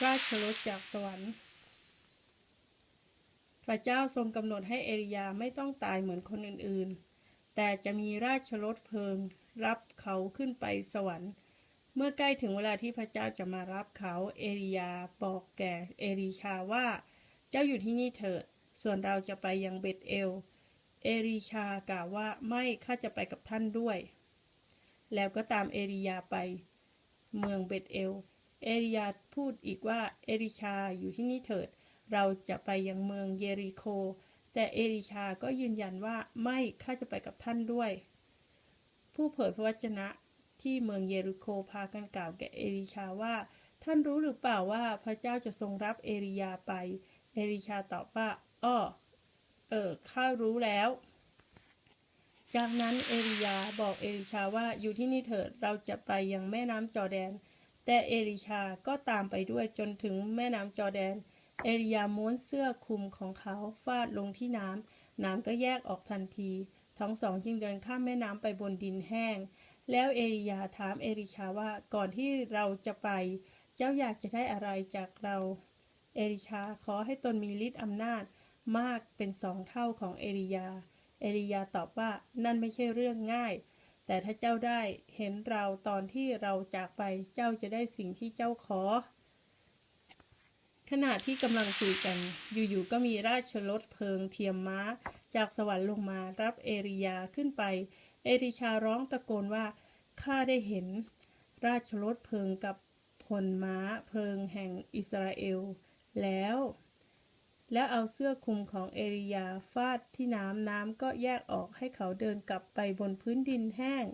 ราชรถจากสวรรค์ พระเจ้าทรงกำหนดให้เอลียาไม่ต้องตายเหมือนคนอื่นๆ แต่จะมีราชรถเพลิง รับเขาขึ้นไปสวรรค์ เมื่อใกล้ถึงเวลาที่พระเจ้าจะมารับเขาเอลียาบอกแก่เอลีชาว่า เจ้าอยู่ที่นี่เถิด ส่วนเราจะไปยังเบตเอล เอลีชากล่าวว่าไม่ข้าจะไปกับท่านด้วย แล้วก็ตามเอลียาไป เมืองเบตเอล เอลียาพูดอีกว่าเอลิชาอยู่ที่นี่เถิด เราจะไปยังเมืองเยริโค แต่เอลิชาก็ยืนยันว่าไม่ข้าจะไปกับท่านด้วย ผู้เผยพระวจนะที่เมืองเยริโคพากันกล่าวแก่เอลิชาว่า ท่านรู้หรือเปล่าว่าพระเจ้าจะทรงรับเอลียาไป เอลิชาตอบว่าอ้อเออข้ารู้แล้ว จากนั้นเอลียาบอกเอลิชาว่าอยู่ที่นี่เถิดเราจะไปยังแม่น้ำจอแดน แต่เอลิชาก็ตามไปด้วยจนถึงแม่น้ำจอแดน เอลียาม้วนเสื้อคลุมของเขาฟาดลงที่น้ำ น้ำก็แยกออกทันที ทั้งสองจึงเดินข้ามแม่น้ำไปบนดินแห้ง แล้วเอลียาถามเอลิชาว่าก่อนที่เราจะไป เจ้าอยากจะได้อะไรจากเรา เอลิชาขอให้ตนมีฤทธิ์อำนาจมากเป็นสองเท่าของเอลียา เอลียาตอบว่านั่นไม่ใช่เรื่องง่าย แต่ถ้าเจ้าได้เห็นเราตอนที่เราจากไปเจ้าจะได้สิ่งที่เจ้าขอ ขณะที่กำลังคุยกัน อยู่ๆก็มีราชรถเพลิงเทียมม้า จากสวรรค์ลงมารับเอริยาขึ้นไป เอริชาร้องตะโกนว่าข้าได้เห็น ราชรถเพลิงกับพลม้าเพลิงแห่งอิสราเอล แล้ว แล้วเอาเสื้อคลุมของเอริยาฟาดที่น้ำน้ำก็แยกออกให้เขาเดินกลับไปบนพื้นดินแห้ง